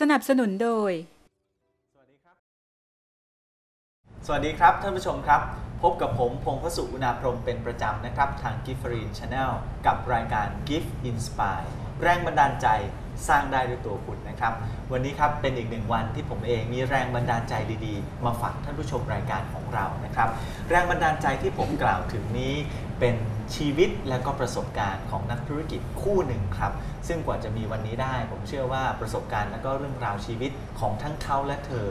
สนับสนุนโดย สวัสดีครับท่านผู้ชมครับ พบกับผมพงศ์พสุอุณาพรมเป็นประจำนะครับ ทาง g i f t f r e e Channel กับรายการ Gift Inspire แรงบันดาลใจสร้างได้ด้วยตัวคุณนะครับ วันนี้ครับเป็นอีกหนึ่งวันที่ผมเองมีแรงบันดาลใจดีๆ มาฝากท่านผู้ชมรายการของเรานะครับ แรงบันดาลใจที่ผมกล่าวถึงนี้เป็น ชีวิตและก็ประสบการณ์ของนักธุรกิจคู่หนึ่งครับ ซึ่งกว่าจะมีวันนี้ได้ ผมเชื่อว่าประสบการณ์และก็เรื่องราวชีวิตของทั้งเขาและเธอ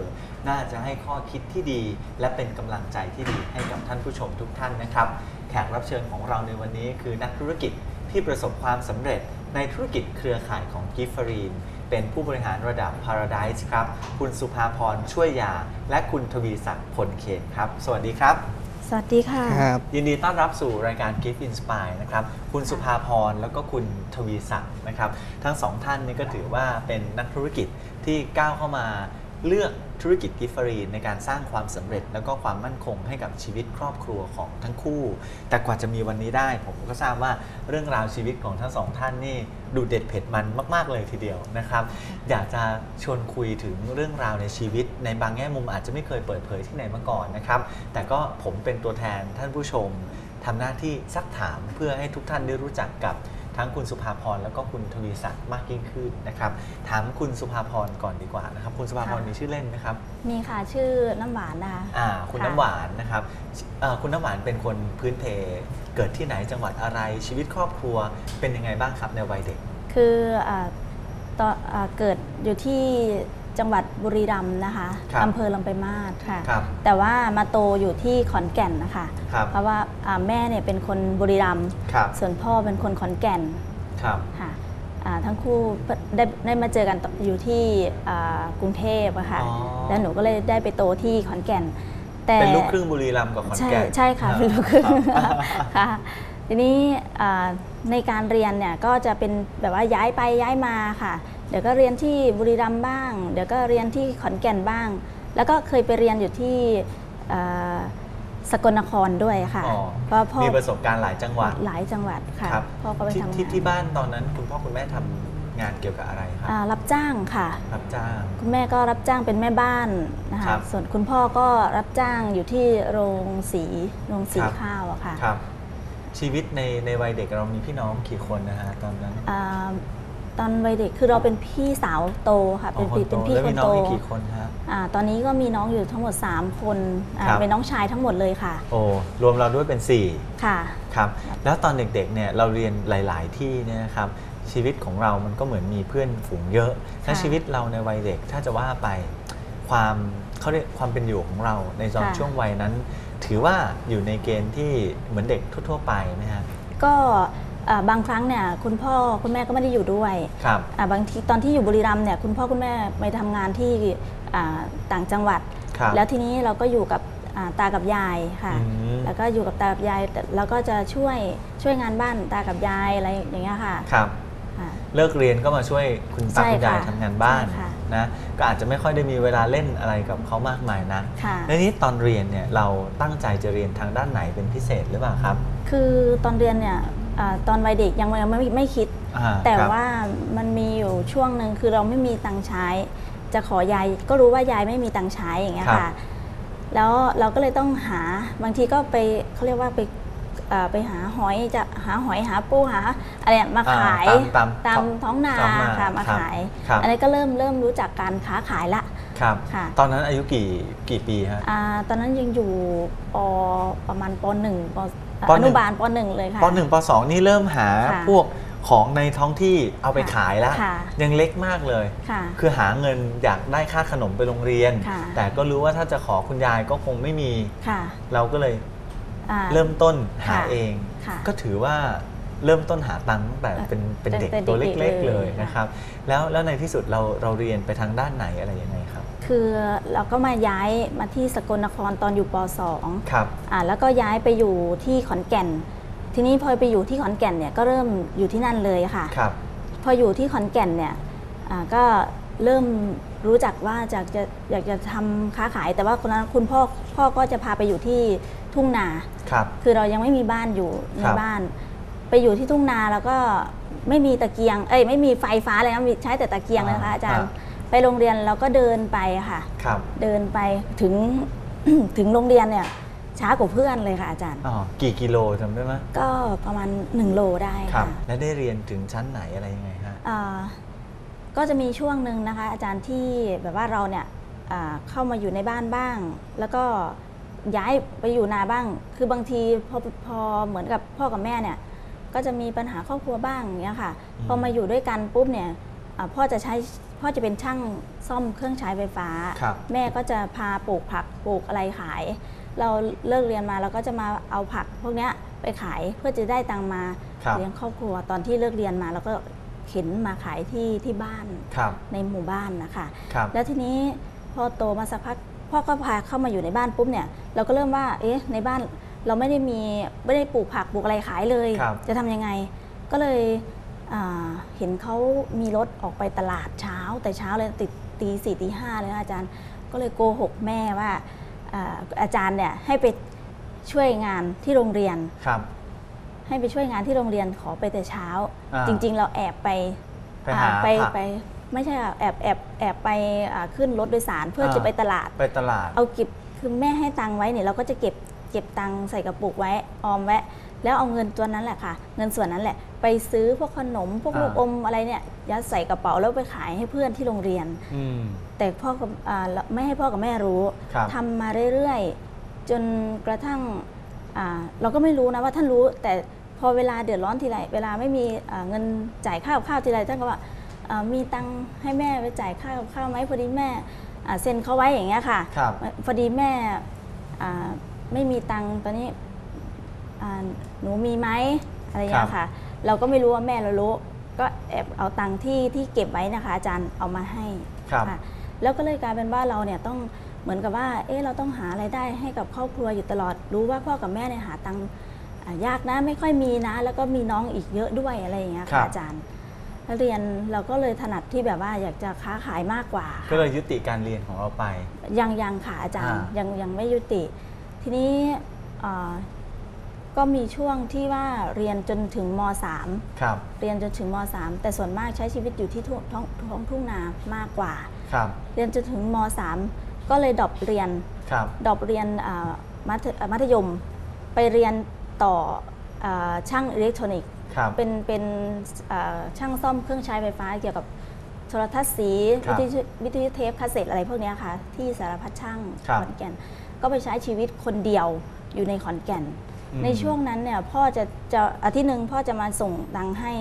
น่าจะให้ข้อคิดที่ดี และเป็นกำลังใจที่ดีให้กับท่านผู้ชมทุกท่านนะครับ แขกรับเชิญของเราในวันนี้คือนักธุรกิจที่ประสบความสำเร็จในธุรกิจเครือข่ายของกิฟฟรีนเป็นผู้บริหารระดับ Paradise ครับ คุณสุภาพรช่วยยา และคุณทวีศักดิ์พลเขนครับ สวัสดีครับ สวัสดีค่ะ ครับ ยินดีต้อนรับสู่รายการ Gift Inspire นะครับ คุณสุภาพรแล้วก็คุณทวีศักดิ์นะครับ ทั้งสองท่านนี่ก็ถือว่าเป็นนักธุรกิจที่ก้าวเข้ามา เลือกธุรกิจกิฟฟรีในการสร้างความสำเร็จแล้วก็ความมั่นคงให้กับชีวิตครอบครัวของทั้งคู่ แต่กว่าจะมีวันนี้ได้ ผมก็ทราบว่าเรื่องราวชีวิตของทั้งสองท่านนี่ดูเด็ดเผ็ดมันมาก ๆ เลยทีเดียวนะครับ อยากจะชวนคุยถึงเรื่องราวในชีวิต ในบางแง่มุมอาจจะไม่เคยเปิดเผยที่ไหนมาก่อนนะครับ แต่ก็ผมเป็นตัวแทนท่านผู้ชมทำหน้าที่ซักถามเพื่อให้ทุกท่านได้รู้จักกับ ทั้งคุณสุภาพรแล้วก็คุณทวีศักดิ์มากยิ่งขึ้นนะครับ ถามคุณสุภาพรก่อนดีกว่านะครับ คุณสุภาพรค่ะมีชื่อเล่นไหมครับมีค่ะชื่อน้ำหวานนะคะอ่าคุณค่ะน้ำหวานนะครับเอ่อคุณน้ำหวานเป็นคนพื้นเพเกิดที่ไหนจังหวัดอะไรชีวิตครอบครัวเป็นยังไงบ้างครับในวัยเด็ก คืออ่าตอนอ่าเกิดอยู่ที่ จังหวัดบุรีรัมย์นะคะครับอำเภอลำไปลายมาศค่ะ ครับแต่ว่ามาโตอยู่ที่ขอนแก่นนะคะ ครับ เพราะว่าอ่าแม่เนี่ยเป็นคนบุรีรัมย์ครับส่วนพ่อเป็นคนขอนแก่นครับค่ะอ่าทั้งคู่ได้ได้มาเจอกันอยู่ที่อ่ากรุงเทพอะค่ะ อ๋อแล้วหนูก็เลยได้ไปโตที่ขอนแก่น แต่เป็นลูกครึ่งบุรีรัมย์กับขอนใช่แก่นใช่ค่ะรับเป็นลูกครึ่งครับ ค่ะทีนี้อ่าในการเรียนเนี่ยก็จะเป็นแบบว่าย้ายไปย้ายมาค่ะ เดี๋ยวก็เรียนที่บุรีรัมย์บ้าง เดี๋ยวก็เรียนที่ขอนแก่นบ้าง แล้วก็เคยไปเรียนอยู่ที่อ่าสกลนครด้วยค่ะอ๋อเพราะพ่อมีประสบการณ์หลายจังหวัดหลายจังหวัดค่ะครับพ่อก็ไปที่ทำงานที่ที่บ้านตอนนั้นคุณพ่อคุณแม่ทำงานเกี่ยวกับอะไรครับอ่ารับจ้างค่ะ รับจ้าง คุณแม่ก็รับจ้างเป็นแม่บ้านนะครัคะบส่วนคุณพ่อก็รับจ้างอยู่ที่โรงสีโรงสีครับข้าวอะค่ะครับชีวิตในในวัยเด็กเรามีพี่น้องกี่คนนะฮะตอนนั้นอ่า ตอนวัยเด็กคือเราเป็นพี่สาวโตค่ะเป็นอ๋อพี่เป็นพี่แล้วคมีนน้อโตงอีกกี่คนฮะอ่าตอนนี้ก็มีน้องอยู่ทั้งหมด 3 คนอ่าครับ เป็นน้องชายทั้งหมดเลยค่ะ โอ้รวมเราด้วยเป็นสี่ค่ะ ครับ แล้วตอนเด็กๆเนี่ยเราเรียนหลาย ๆ ที่เนี่ยนะครับชีวิตของเรามันก็เหมือนมีเพื่อนฝูงเยอะถ้าค่ะชีวิตเราในวัยเด็กถ้าจะว่าไปความเขาเรียกความเป็นอยู่ของเราในตอนค่ะ ช่วงวัยนั้น ถือว่าอยู่ในเกณฑ์ที่เหมือนเด็กทั่ว ๆ ไปไหมฮะ ก็อ่า บางครั้งเนี่ยคุณพ่อคุณแม่ก็ไม่ได้อยู่ด้วยครับอ่าบางทีตอนที่อยู่บุรีรัมย์เนี่ยคุณพ่อคุณแม่ไปทำงานที่อ่าต่างจังหวัดครับแล้วทีนี้เราก็อยู่กับอ่าตากับยายค่ะอืมแล้วก็อยู่กับตากับยายแต่แล้วก็จะช่วยช่วยงานบ้านตากับยายอะไรอย่างเงี้ยค่ะครับค่ะเลิกเรียนก็มาช่วยคุณตาใช่คุณยายค่ะทำงานบ้านใช่ค่ะนะก็อาจจะไม่ค่อยได้มีเวลาเล่นอะไรกับเขามากมายนะค่ะในนี้ตอนเรียนเนี่ยเราตั้งใจจะเรียนทางด้านไหนเป็นพิเศษหรือเปล่าครับ คือตอนเรียนเนี่ย อาตอนวัยเด็กยังยังไม่ไม่คิด อ่าแต่ครับ ว่ามันมีอยู่ช่วงหนึ่งคือเราไม่มีตังค์ใช้ จะขอยายก็รู้ว่ายายไม่มีตังค์ใช้อย่างเงี้ยครับ ค่ะ แล้วเราก็เลยต้องหาบางทีก็ไปเขาเรียกว่าไปเอ่อไปหาหอยจะหาหอยหาปูหาอะไรเนี่ยมาอ่ขายตามตามท้องนาท้องนาค่ะมาครับขาย ครับอันนี้ก็เริ่มเริ่มรู้จักการค้าขายละ ครับ ค่ะ ตอนนั้นอายุกี่กี่ปีฮะ อาตอนนั้นยังอยู่ปประมาณปหนึ่งป ปอหนึ่งนุบาลปหนึ่งเลยค่ะปหนึ่งปสองนี่เริ่มหาค่ะพวกของในท้องที่เอาไปขายแล้วค่ะยังเล็กมากเลยค่ะคือหาเงินอยากได้ค่าขนมไปโรงเรียนค่ะแต่ก็รู้ว่าถ้าจะขอคุณยายก็คงไม่มีค่ะเราก็เลยอ่าเริ่มต้นหาค่ะเองค่ะก็ถือว่า เริ่มต้นหาตังค์ตั้งแต่เป็นเป็นตั้งเด็กแต่ตัวเด็กๆเล็ก ๆ เลเลยยค่ะนะครับ แล้วแล้วในที่สุดเราเราเรียนไปทางด้านไหนอะไรยังไงครับ คือเราก็มาย้ายมาที่สกลนครตอนอยู่ป .2 ครับ อ่าแล้วก็ย้ายไปอยู่ที่ขอนแก่น ทีนี้พอไปอยู่ที่ขอนแก่นเนี่ยก็เริ่มอยู่ที่นั่นเลยค่ะ ครับ พออยู่ที่ขอนแก่นเนี่ยอ่าก็เริ่มรู้จักว่าจะจะอยากจะทำค้าขาย แต่ว่าคนนั้นคุณพ่อพ่อก็จะพาไปอยู่ที่ทุ่งนา ครับ คือเรายังไม่มีบ้านอยู่ในครับ บ้านไป อยู่ที่ทุ่งนาแล้วก็ไม่มีตะเกียง เอ้ยไม่มีไฟฟ้าเลยนะมีใช้แต่ตะเกียงเลยนะคะอาจารย์ไปโรงเรียนเราก็เดินไปค่ะ ครับเดินไปถึง ถึงโรงเรียนเนี่ยช้ากว่าเพื่อนเลยค่ะอาจารย์ อ๋อกี่กิโลจำได้ไหมก็ประมาณ 1 โลได้ครับ ค่ะและได้เรียนถึงชั้นไหนอะไรยังไงฮะ อ่าก็จะมีช่วงหนึ่งนะคะ อาจารย์ที่แบบว่าเราเนี่ยอ่าเข้ามาอยู่ในบ้านบ้าง แล้วก็ย้ายไปอยู่นาบ้าง คือบางทีพอพอเหมือนกับพ่อกับแม่เนี่ย ก็จะมีปัญหาครอบครัวบ้างอย่างเงี้ยค่ะอืมพอมาอยู่ด้วยกันปุ๊บเนี่ยอ่าพ่อจะใช้พ่อจะเป็นช่างซ่อมเครื่องใช้ไฟฟ้าครับแม่ก็จะพาปลูกผักปลูกอะไรขาย เราเลิกเรียนมาเราก็จะมาเอาผักพวกเนี้ยไปขายเพื่อจะได้ตังค์มาครับเลี้ยงครอบครัวตอนที่เลิกเรียนมาเราก็เข็นมาขายที่ที่บ้านครับในหมู่บ้านนะคะครับแล้วทีนี้พอโตมาสักพักพ่อก็พาเข้ามาอยู่ในบ้านปุ๊บเนี่ยเราก็เริ่มว่าเอ๊ะในบ้าน เราไม่ได้มีไม่ได้ปลูกผักปลูกอะไรขายเลย ครับจะทำยังไง ก็เลยอ่าเห็นเขามีรถออกไปตลาดเช้า แต่เช้าเลยติดตีสี่ตีห้าเลยนะอาจารย์ ก็เลยโกหกแม่ว่าอ่าอาจารย์เนี่ยให้ไปช่วยงานที่โรงเรียน ครับ ให้ไปช่วยงานที่โรงเรียนขอไปแต่เช้า อ่า จริง ๆ เราแอบไปไปหาอ่าไปผัก ไปไม่ใช่ค่ะแอบแอบแอบไปอ่าขึ้นรถโดยสารเพื่ออ่าจะไปตลาด ไปตลาด เอาเก็บคือแม่ให้ตังค์ไว้เนี่ยเราก็จะเก็บเก็บตังค์ใส่กระปุกไว้ออมไว้แล้วเอาเงินตัวนั้นแหละค่ะ เงินส่วนนั้นแหละ ไปซื้อพวกขนมพวกอ่าลูกอมอะไรเนี่ยยัดใส่กระเป๋าแล้วไปขายให้เพื่อนที่โรงเรียนอืมแต่พ่อกับอ่าไม่ให้พ่อกับแม่รู้ครับทำมาเรื่อยๆ จนกระทั่งอ่าเราก็ไม่รู้นะว่าท่านรู้ แต่พอเวลาเดือดร้อนทีไรเวลาไม่มีอ่าเงินจ่ายค่ากับข้าวทีไรท่านก็ว่าอ่ามีตังค์ให้แม่ไปจ่ายค่ากับข้าวไหมพอดีแม่อ่าเซ็นเขาไว้อย่างเงี้ยค่ะครับพอดีแม่อ่า ไม่มีตังค์ตอนนี้อ่าหนูมีไหมอะไรอย่างเงี้ยค่ะ เราก็ไม่รู้ว่าแม่เรารู้ ก็แอบเอาตังค์ที่ที่เก็บไว้นะคะ อาจารย์เอามาให้ครับค่ะแล้วก็เลยกลายเป็นว่าเราเนี่ยต้องเหมือนกับว่า เอ๊ะเราต้องหาไรายได้ให้กับครอบครัวอยู่ตลอด รู้ว่าพ่อกับแม่เนี่ยหาตังค์อ่ายากนะไม่ค่อยมีนะ แล้วก็มีน้องอีกเยอะด้วยอะไรอย่างเงี้ยครัค่ะบ อาจารย์แล้วเรียนเราก็เลยถนัดที่แบบว่าอยากจะค้าขายมากกว่า ก็เลยยุติการเรียนของเราไป ยังยังค่ะอาจารย์อ่ายัยังยังไม่ยุติ ทีนี้เอ่อก็มีช่วงที่ว่าเรียนจนถึงม .3 ครับ เรียนจนถึงม .3 แต่ส่วนมากใช้ชีวิตอยู่ที่ทุ่งท้องท้องทุ่งนามากกว่า ครับ เรียนจนถึงม .3 ก็เลยดรอปเรียน ครับดรอปเรียนอ่ามัธเอ่อมัธยม ไปเรียนต่ออาช่างอิเล็กทรอนิกส์ครับเป็นเป็นอ่าช่างซ่อมเครื่องใช้ไฟฟ้าเกี่ยวกับโทรทัศน์สีครัวิบทยุวิทยุเทปคาสเซ็ตอะไรพวกเนี้ยค่ะ ที่สารพัดช่างครับขอนแก่น ก็ไปใช้ชีวิตคนเดียวอยู่ในขอนแก่นอืมในช่วงนั้นเนี่ยพ่อจะจะอาทิตย์หนึ่งพ่อจะมาส่งตังค์ให้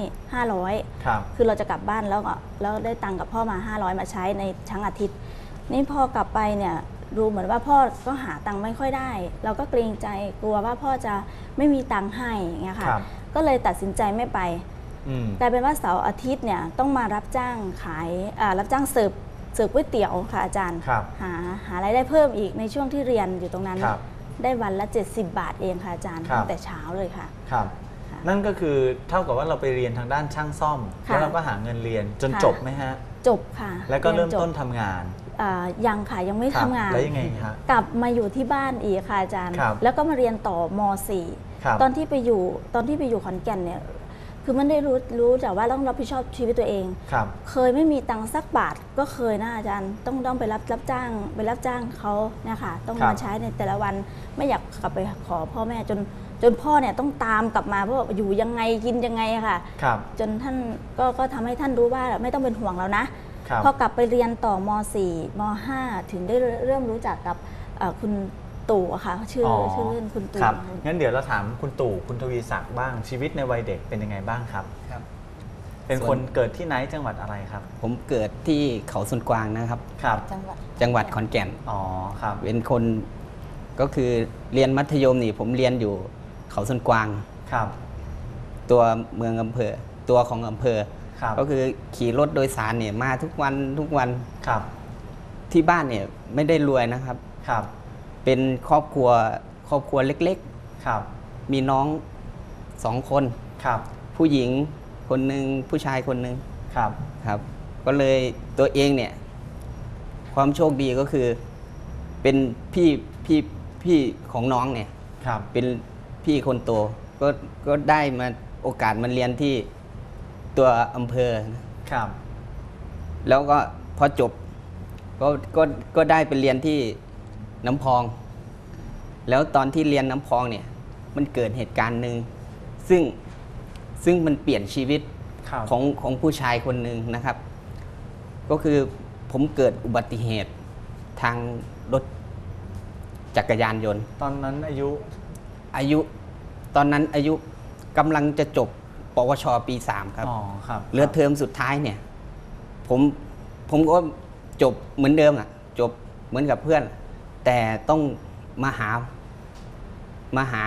500 ครับ คือเราจะกลับบ้านแล้วก็แล้วได้ตังค์กับพ่อมา 500 มาใช้ในทั้งอาทิตย์ นี่พอกลับไปเนี่ยดูเหมือนว่าพ่อก็หาตังค์ไม่ค่อยได้ เราก็เกรงใจกลัวว่าพ่อจะไม่มีตังค์ให้อย่างเงี้ยค่ะ ครับ ก็เลยตัดสินใจไม่ไป อืม กลายเป็นว่าเสาร์อาทิตย์เนี่ยต้องมารับจ้างขายอ่ารับจ้างเสิร์ฟ เสิร์ฟก๋วยเตี๋ยวค่ะอาจารย์ ครับ หาหารายได้เพิ่มอีกในช่วงที่เรียนอยู่ตรงนั้น ครับได้วันละ 70 บาทเองค่ะอาจารย์ครับ ตั้งแต่เช้าเลยค่ะ ครับ ค่ะนั่นก็คือเท่ากับว่าเราไปเรียนทางด้านช่างซ่อม ค่ะแล้วเราก็หาเงินเรียนจนค่ะ จบไหมฮะ จบค่ะแล้วก็ยเริ่มจบต้นทำงานอ่ายังค่ะยังไม่ครับทำงาน แล้วยังไงฮะ กลับมาอยู่ที่บ้านอีกค่ะอาจารย์ ครับแล้วก็มาเรียนต่อม ครับ .4 ตอนที่ไปอยู่ตอนที่ไปอยู่ขอนแก่นเนี่ย คือมันได้รู้รู้แต่ว่าต้องรับผิดชอบชีวิตตัวเอง ครับ เคยไม่มีตังค์สักบาทก็เคยนะอาจารย์ ต้องต้องไปรับรับจ้างไปรับจ้างเขาเนี่ยค่ะต้องครับ มาใช้ในแต่ละวันไม่อยากกลับไปขอพ่อแม่จนจนพ่อเนี่ยต้องตามกลับมาเพราะว่าอยู่ยังไงกินยังไงอะค่ะ ครับ จนท่านก็ก็ทำให้ท่านรู้ว่าไม่ต้องเป็นห่วงเรานะ ครับ พอกลับไปเรียนต่อม .4 ม .5 ถึงได้เริ่มรู้จักกับเอ่อคุณ ตู่อะค่ะชื่ออชื่อเล่นคุณตู่ครับงั้นเดี๋ยวเราถามคุณตู่คุณทวีศักดิ์บ้างชีวิตในวัยเด็กเป็นยังไงบ้างครับ ครับ เป็นส่วนคนเกิดที่ไหนจังหวัดอะไรครับผมเกิดที่เขาสุนกวางนะครับ ครับจังหวัดจังหวัดขอนแก่น อ๋อครับเป็นคนก็คือเรียนมัธยมนี่ผมเรียนอยู่เขาสุนกวาง ครับตัวเมืองอำเภอ ตัวของอำเภอ ครับก็คือขี่รถโดยสารเนี่ยมาทุกวันทุกวันครับที่บ้านเนี่ยไม่ได้รวยนะครับ ครับ เป็นครอบครัวครอบครัวเล็กครับๆมีน้องสองคน ครับ ผู้หญิงคนหนึ่งผู้ชายคนหนึ่งครับ ครับ ก็เลยตัวเองเนี่ย ความโชคดีก็คือ เป็นพี่พี่พี่ของน้องเนี่ย ครับ เป็นพี่คนโต ก็ก็ได้มาโอกาสมาเรียนที่ตัวอำเภอนะครับ แล้วก็พอจบก็ก็ก็ได้ไปเรียนที่ น้ำพอง แล้วตอนที่เรียนน้ำพองเนี่ยมันเกิดเหตุการณ์หนึ่งซึ่งซึ่งมันเปลี่ยนชีวิตครับของของผู้ชายคนหนึ่งนะครับ ก็คือผมเกิดอุบัติเหตุทางรถจักรยานยนต์ ตอนนั้นอายุอายุตอนนั้นอายุกำลังจะจบปวชปีสามครับอ๋อครับเหลือเทอมสุดท้ายเนี่ย ผมผมก็จบเหมือนเดิมอะ จบเหมือนกับเพื่อน แต่ต้องมาหามาหา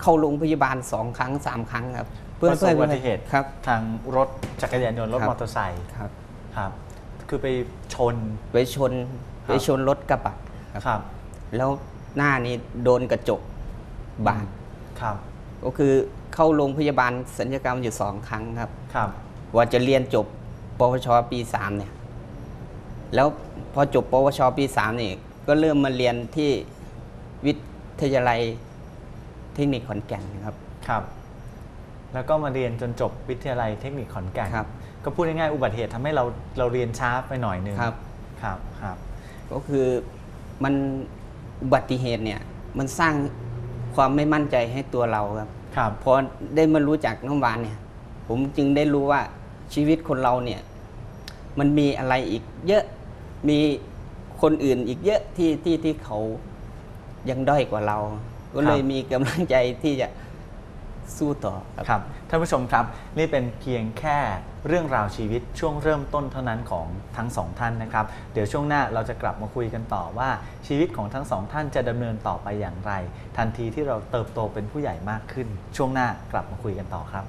เข้าโรงพยาบาลสองครั้งสามครั้งครับประสบอุบัติเหตุครับ ทางรถจักรยานยนต์รถครับมอเตอร์ไซค์ครับครับ คือไปชนไปชนครับไปชนรถกระบะครับครับ แล้วหน้านี้โดนกระจกบาดครับ ก็คือเข้าโรงพยาบาลสัญญกรรมอยู่สองครั้งครับครับ ว่าจะเรียนจบปวชปีสามเนี่ย แล้วพอจบปวชปีสามนี่ ก็เริ่มมาเรียนที่วิทยาลัยเทคนิคขอนแก่นนะครับ ครับ แล้วก็มาเรียนจนจบวิทยาลัยเทคนิคขอนแก่นครับ ก็พูดง่ายๆอุบัติเหตุทำให้เราเราเรียนช้าไปหน่อยหนึงครับ ครับ ครับ ก็คือมันอุบัติเหตุเนี่ยมันสร้างความไม่มั่นใจให้ตัวเราครับ ครับพอได้มารู้จักน้องวานเนี่ย ผมจึงได้รู้ว่าชีวิตคนเราเนี่ย มันมีอะไรอีกเยอะมี คนอื่นอีกเยอะที่ที่ที่เขายังด้อยกว่าเรา ก็เลยมีกำลังใจที่จะสู้ต่อครับครับท่านผู้ชมครับ นี่เป็นเพียงแค่เรื่องราวชีวิตช่วงเริ่มต้นเท่านั้นของทั้งสองท่านนะครับ เดี๋ยวช่วงหน้าเราจะกลับมาคุยกันต่อว่าชีวิตของทั้งสองท่านจะดำเนินต่อไปอย่างไร ทันทีที่เราเติบโตเป็นผู้ใหญ่มากขึ้น ช่วงหน้ากลับมาคุยกันต่อครับ